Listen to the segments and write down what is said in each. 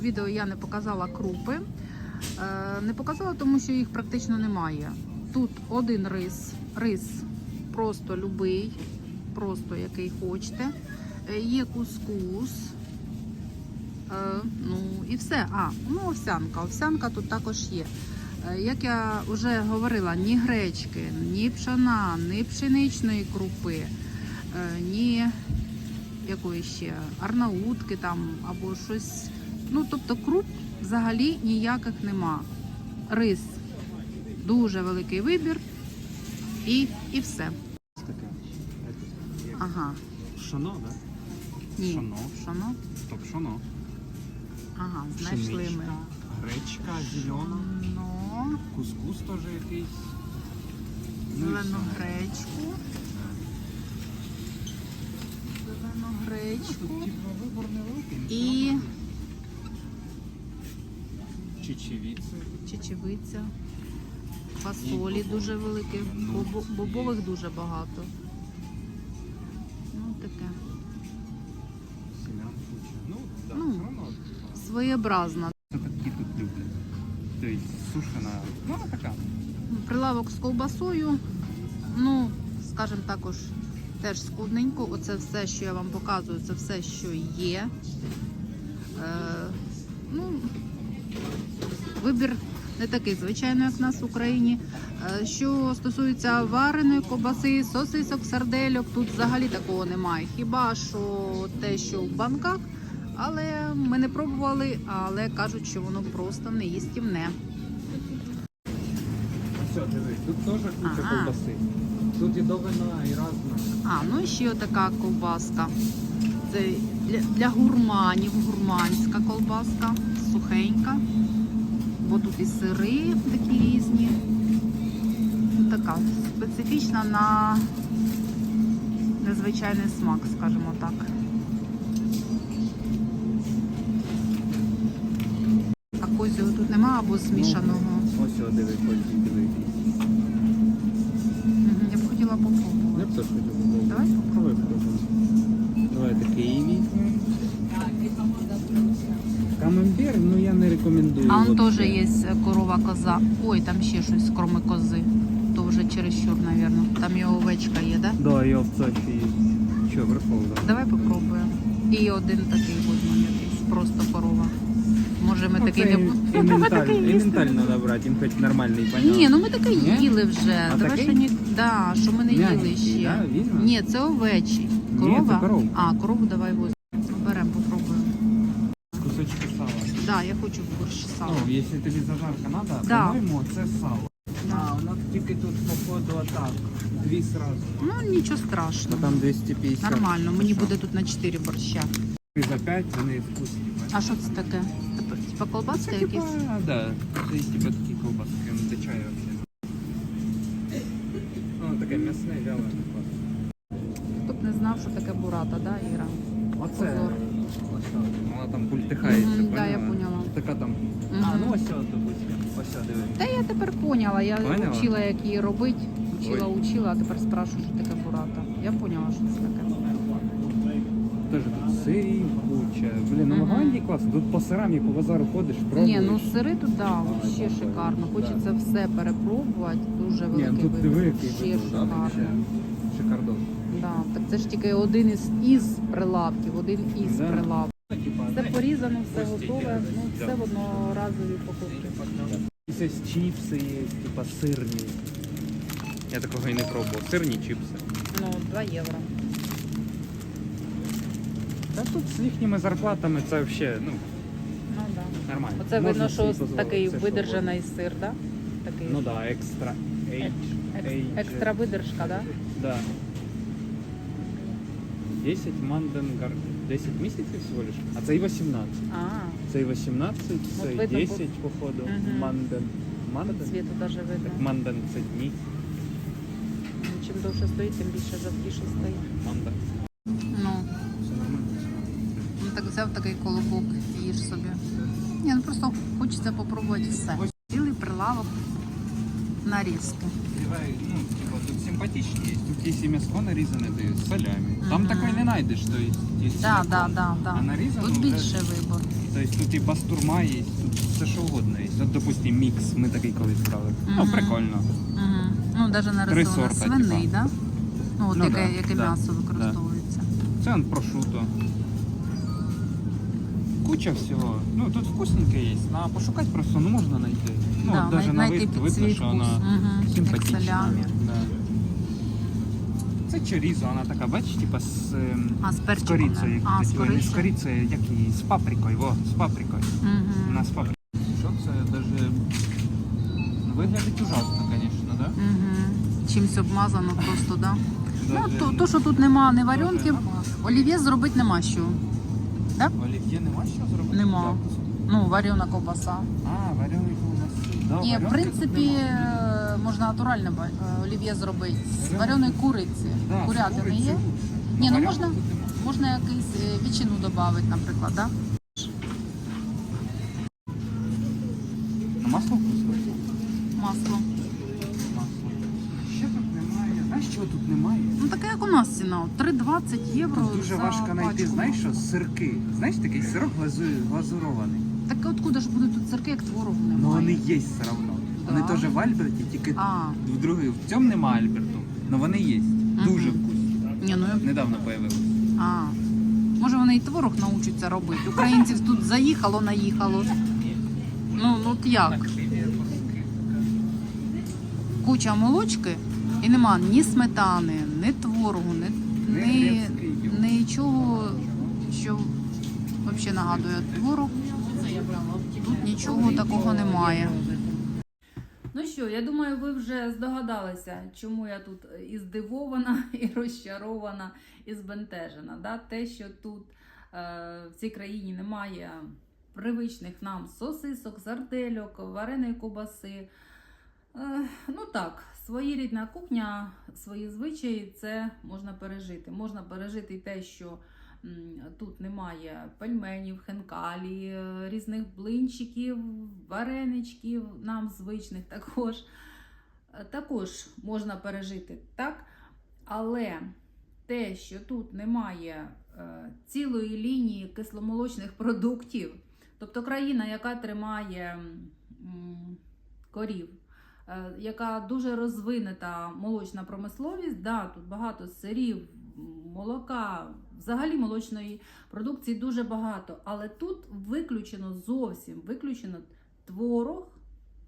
відео я не показала крупи. Е, Не показала, тому що їх практично немає. Тут один рис, рис просто любий, просто який хочете. Е, Є кускус. Е, Ну і все. А, ну овсянка. Овсянка тут також є. Як я вже говорила, ні гречки, ні пшона, ні пшеничної крупи, ні якої ще арнаутки там або щось. Ну, тобто круп взагалі ніяких нема. Рис дуже великий вибір і, і все. Ага. Шано, да? Ні. Шано. Шано? Стоп, шано. Ага, знайшли ми. Гречка зелена. Ну, Кускус теж якийсь. Ну, зелену гречку. Зелену Ну, гречку. Типу І- все Чечевиця. Фасолі дуже великі. Ну, Бобових дуже багато. Ну, таке. Ну, да, Ну. все одно. Своєобразна. Такі тут люблять. Тобто сушена. Ну, вона така. Прилавок з ковбасою. Ну, скажімо також, теж скудненько. Оце все, що я вам показую, це все, що є. Е, ну, вибір не такий, звичайно, як в нас в Україні. Е, що стосується вареної ковбаси, сосисок, сардельок, тут взагалі такого немає. Хіба що те, що в банках. Але ми не пробували, але кажуть, що воно просто не їстівне. Все, дивись, тут теж куча Ага. ковбаси. Тут і довина, і разна. А, ну і ще така ковбаска. Це для, для гурманів, гурманська колбаска, сухенька. Бо тут і сири такі різні. Ну, Така специфічна на незвичайний смак, скажімо так. А козього тут нема або змішаного. Ось о, диви, кольці, диви. Я б хотіла Я попробувати. б теж хотів попробувати. Давай Давай попробуємо. Рекомендую. А он вообще. теж є корова коза. Ой, там ще щось, кроме кози. То вже чересчур, мабуть. Там і овечка є, да? Да, і овця ще є. Що, прикол, да? Давай попробуємо. І один такий возьмемо якийсь, просто корова. Може ми Ну, такий не будемо. і Ми менталь, такий і їсти. ментально треба брати, їм хоч нормальний, понятно. Ні, ну ми таке Ні? їли вже. А Давай такий? що ні. Да, що ми не їли М'ягенький, ще. да, візьмемо? Ні, це овечі. Ні, Корова? це корова. А, корову давай возьмемо. Да, я хочу борщ сала. Ну, якщо тобі зажарка треба, Да. по-моєму, це сало. Да. А, у нас тільки тут походу отак. Дві сразу. Ну нічого страшного. там 250. Нормально, мені буде тут на 4 борща. І за 5 вони вкусні. А що це таке? Типа, типа колбаски Це якісь? типа, да, це є типа такі колбаски, прям до чаю вообще. Ну, таке м'ясне, вялене. Хто б не знав, що таке бурата, да, Іра? Оце. Позор. Вона там бультихається, Мгм, да, поняла? я поняла. Така там. А, ну ось от, допустим. Ось от, диви. Та я тепер поняла, я Поняла? вчила, як її робити. Учила, Ой. учила, а тепер спрашую, що таке бурата. Я поняла, що це таке. Теж тут сирів куча. Блін, ну Мгм. в Голландії класно. Тут по сирам і по базару ходиш, пробуєш. Ні, ну сири тут, да, ще шикарно. Хочеться все перепробувати. Дуже Ні, великий ну тут вибір. який Ще вибір, да, шикарно. Це ж тільки один із, із прилавків, один із Да. прилавків. Все порізано, все готове, ну все в одноразові покупки. Якісь чіпси є, типа сирні. Я такого і не пробував. Сирні чіпси. Ну, 2 євро. Та тут з їхніми зарплатами це взагалі, ну, Ну да. нормально. Оце Можна видно, собі що дозволити такий що видержаний сир, да? Такий Ну да, екстра. Ейдж. екс- екстра видержка, да? Да. 10 манденгар. 10 місяців всього лиш? А це і 18. А, Це і 18, це От і видно, 10, походу. Мгм. Манден. по Манден? цвіту навіть видно. Так, манден це дні. Ну, Чим довше стоїть, тим більше жовтіше стоїть. Манден. Ну, Все нормально. ну так взяв такий колобок і їж собі. Ні, ну просто хочеться попробувати все. Цілий прилавок нарізки. Ну, типа, тут симпатичні є. Тут є м'ясо нарізане, дають з солями. Там Мгм. такої не знайдеш, то є Да, да, да, да. А нарізано Тут вже- більше вибор. Тобто тут і бастурма є, тут все що угодно є. От, допустим, мікс, ми такий колись брали. Ну, Мгм. прикольно. Угу. Ну, навіть нарисовано сорта, свиний, типа. да? Ну, от Ну, яке, да, яке да, м'ясо використовується. Це он прошуто. Куча всього. Ну, тут вкусненьке є. На пошукати просто ну, можна знайти. Ну, да, от даже на вид видно, що вона Угу. Як симпатична. салямі. Да. Це чорізо, вона така, бачиш, типа з, ем, А, з з корицею. А, з ой, не з корицею. корицею, як її, з паприкою, во, з паприкою. Угу. Вона з паприкою. Що це даже виглядить ужасно, звісно, да? Угу. Чимось обмазано просто, да? Ну, то, то, що тут нема даже варіонки, нема. олів'є зробити нема що. Олів'є нема що зробити? Нема. Ну, варена ковбаса. А, варена ковбаса. Да, Ні, в принципі, е, можна натуральне е, олів'є зробити. З Вареної куриці. Да, Курятини є? Ні, ну можна, можна якийсь вічину додати, наприклад, да? Ціна. 3,20 євро. Тут дуже за важко знайти, пачку знаєш що, сирки. Знаєш, такий сирок глазу- глазурований. Так откуда ж будуть тут цирки, як творогу немає? Ну вони є все одно. Вони теж в Альберті, тільки А, в другий. В цьому нема Альберту. але вони є. Дуже вкусні. ні, ну я Недавно появилось. А. Може вони і творог научаться робити. Українців тут заїхало, наїхало. Ну, ну от як? Куча молочки і нема ні сметани, ні творогу, ні, ні, нічого, що взагалі нагадує творог. Тут нічого такого немає. Ну що, я думаю, ви вже здогадалися, чому я тут і здивована, і розчарована, і збентежена. Да? Те, що тут е, в цій країні немає привичних нам сосисок, сардельок, вареної кобаси. Е, ну так, своєрідна кухня, свої звичаї, це можна пережити. Можна пережити те, що тут немає пельменів, хенкалі, різних блинчиків, вареничків, нам звичних також. Також можна пережити, так? Але те, що тут немає е, цілої лінії кисломолочних продуктів, тобто країна, яка тримає корів, яка дуже розвинена молочна промисловість, да, тут багато сирів, молока, взагалі молочної продукції дуже багато. Але тут виключено зовсім виключено творог,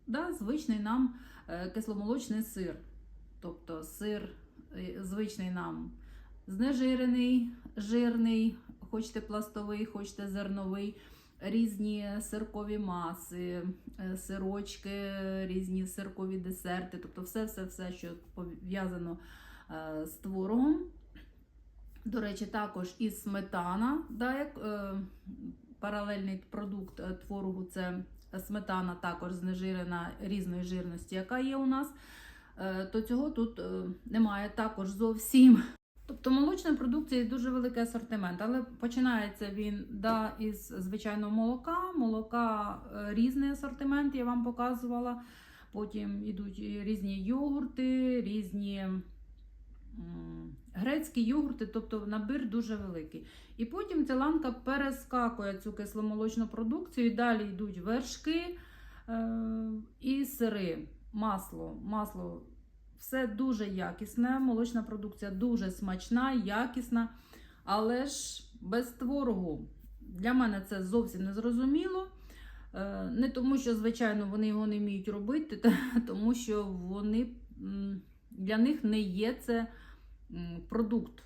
да, звичний нам е, кисломолочний сир. Тобто сир е, звичний нам знежирений, жирний, хочете пластовий, хочете зерновий, різні сиркові маси, е, сирочки, різні сиркові десерти, тобто все-все-все, що пов'язано е, з творогом. До речі, також і сметана, да, як е, паралельний продукт творогу, це сметана також знежирена різної жирності, яка є у нас, то цього тут немає також зовсім. Тобто молочної продукції дуже великий асортимент, але починається він да, із звичайного молока. Молока е, різний асортимент, я вам показувала. Потім йдуть різні йогурти, різні грецькі йогурти, тобто набір дуже великий. І потім ця ланка перескакує цю кисломолочну продукцію, і далі йдуть вершки е, і сири, масло. масло. Все дуже якісне, молочна продукція дуже смачна, якісна, але ж без творогу. Для мене це зовсім не зрозуміло. Е, Не тому, що, звичайно, вони його не вміють робити, тому що вони, для них не є це продукт.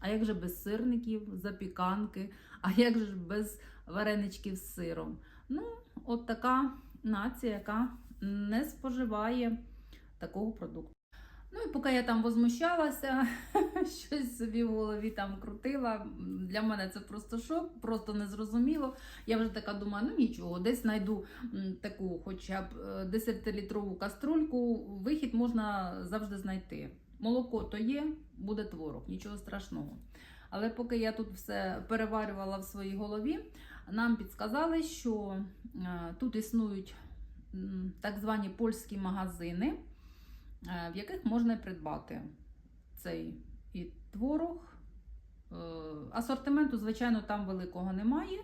А як же без сирників, запіканки, а як же без вареничків з сиром? Ну, от така нація, яка не споживає такого продукту. Ну і поки я там возмущалася, щось собі в голові там крутила. Для мене це просто шок, просто незрозуміло. Я вже така думаю, ну нічого, десь знайду таку хоча б е, 10-літрову каструльку, вихід можна завжди знайти. Молоко то є, буде творог, нічого страшного. Але поки я тут все переварювала в своїй голові, нам підсказали, що е, тут існують так звані польські магазини, е, в яких можна придбати цей і творог. Е, Асортименту, звичайно, там великого немає.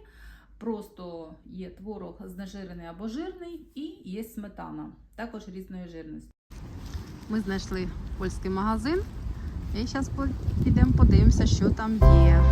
Просто є творог знежирений або жирний, і є сметана, також різної жирності. Ми знайшли польський магазин і зараз підемо подивимося, що там є.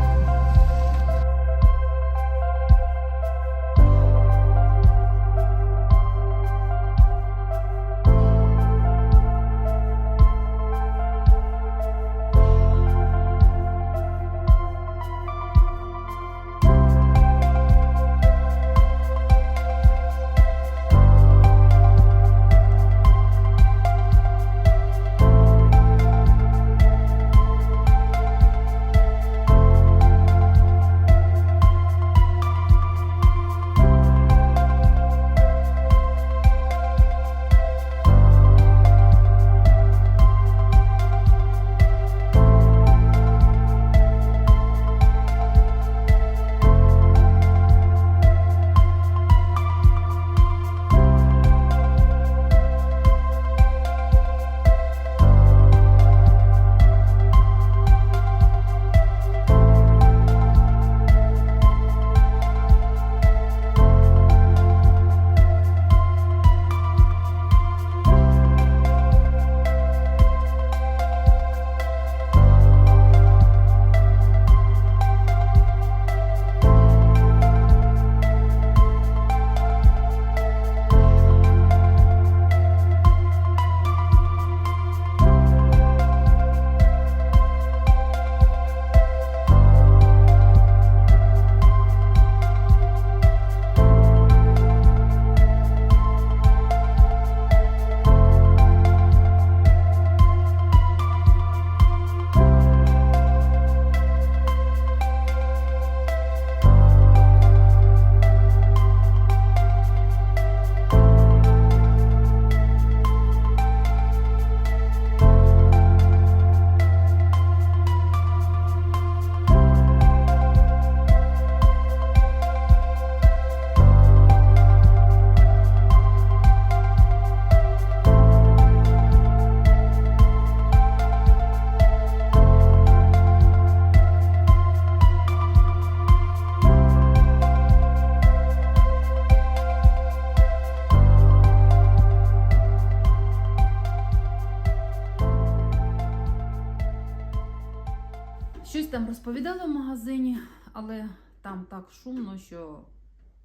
Розповідала в магазині, але там так шумно, що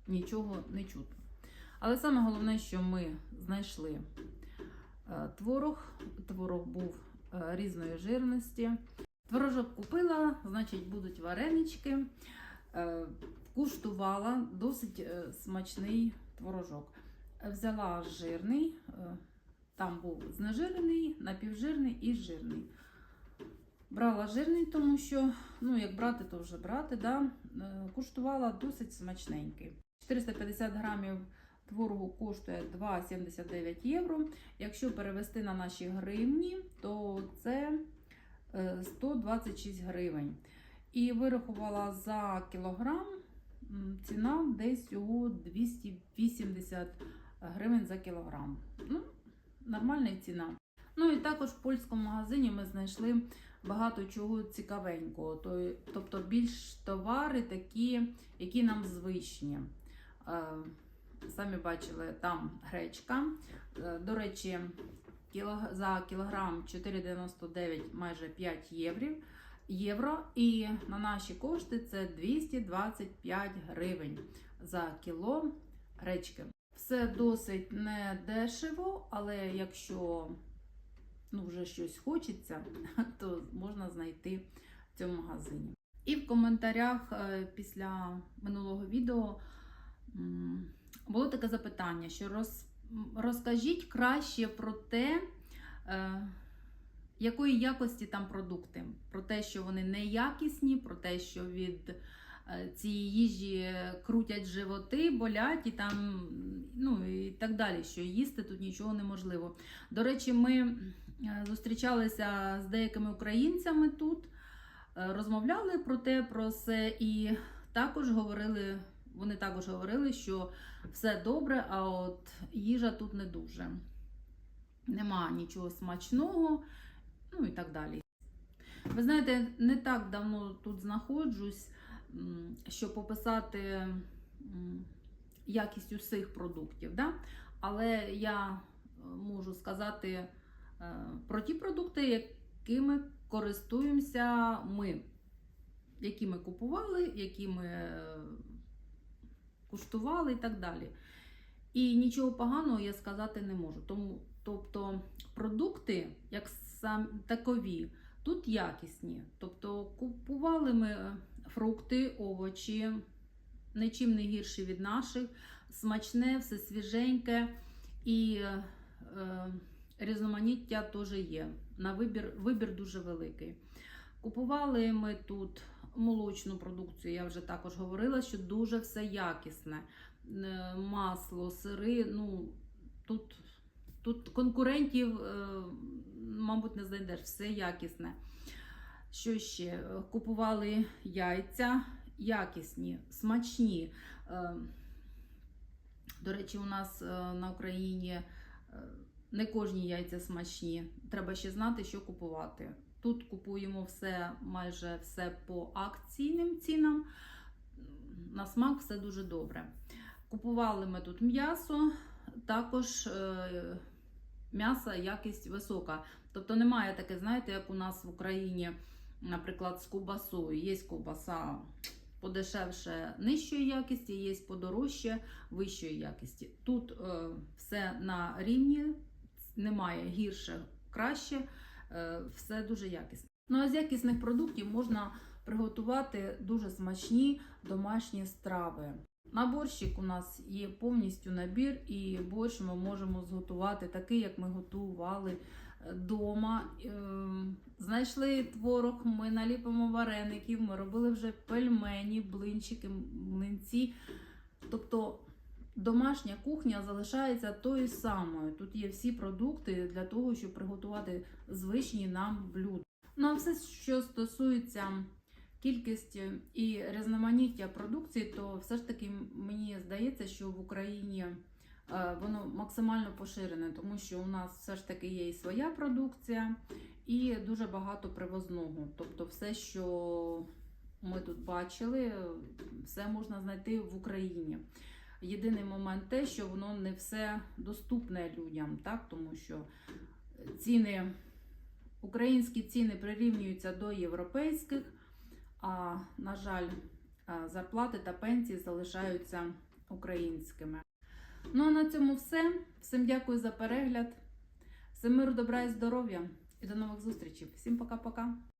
нічого не чутно. Але саме головне, що ми знайшли е, творог. Творог був е, різної жирності. Творожок купила, значить, будуть варенички. Е, Куштувала досить смачний творожок. Взяла жирний, там був знежирений, напівжирний і жирний. Брала жирний, тому що, ну, як брати, то вже брати. Да? Е, Куштувала досить смачненький. 450 грамів творогу коштує 2,79 євро. Якщо перевести на наші гривні, то це е, 126 гривень. І вирахувала за кілограм ціна десь у 280 гривень за кілограм. Ну, нормальна ціна. Ну і також в польському магазині ми знайшли багато чого цікавенького. Тобто більш товари такі, які нам звичні. Е, Самі бачили, там гречка. Е, До речі, за кілограм 4,99 майже 5 євро. євро. І на наші кошти це 225 гривень за кіло гречки. Все досить недешево, але якщо ну, вже щось хочеться, то можна знайти в цьому магазині. І в коментарях е, після минулого відео було таке запитання, що роз, розкажіть краще про те, е, якої якості там продукти, про те, що вони неякісні, про те, що від е, цієї їжі крутять животи, болять і там, ну і так далі, що їсти тут нічого неможливо. До речі, ми зустрічалися з деякими українцями тут, е, розмовляли про те, про все, і також говорили вони також говорили, що все добре, а от їжа тут не дуже. Нема нічого смачного, ну і так далі. Ви знаєте, не так давно тут знаходжусь, щоб описати якість усіх продуктів. Да? Але я е, можу сказати е, про ті продукти, якими користуємося ми, які ми купували, які ми е, куштували і так далі. І нічого поганого я сказати не можу. Тому, тобто, продукти, як сам такові, тут якісні. Тобто, купували ми е, фрукти, овочі, нічим не гірші від наших, смачне, все свіженьке і е, е, різноманіття теж є. На вибір, вибір дуже великий. Купували ми тут молочну продукцію, я вже також говорила, що дуже все якісне. Е, Масло, сири, ну тут, тут конкурентів, е, мабуть, не знайдеш, все якісне. Що ще? Купували яйця якісні, смачні. Е, До речі, у нас на Україні не кожні яйця смачні. Треба ще знати, що купувати. Тут купуємо все, майже все по акційним цінам. На смак все дуже добре. Купували ми тут м'ясо, також е, м'ясо якість висока. Тобто немає таке, знаєте, як у нас в Україні, наприклад, з ковбасою. Є ковбаса подешевше нижчої якісті, є подорожче вищої якісті. Тут е, все на рівні, немає гірше, краще, е, все дуже якісне. Ну а з якісних продуктів можна приготувати дуже смачні домашні страви. На борщик у нас є повністю набір, і борщ ми можемо зготувати такий, як ми готували вдома. Знайшли творог, ми наліпимо вареників, ми робили вже пельмені, блинчики, млинці. Тобто домашня кухня залишається тою самою. Тут є всі продукти для того, щоб приготувати звичні нам блюда. Ну а все, що стосується кількості і різноманіття продукції, то все ж таки мені здається, що в Україні е, воно максимально поширене, тому що у нас все ж таки є і своя продукція, і дуже багато привозного. Тобто, все, що ми тут бачили, все можна знайти в Україні. Єдиний момент те, що воно не все доступне людям, так? тому що ціни, українські ціни прирівнюються до європейських, а, на жаль, зарплати та пенсії залишаються українськими. Ну а на цьому все. Всім дякую за перегляд. Всім миру, добра і здоров'я і до нових зустрічей. Всім пока-пока.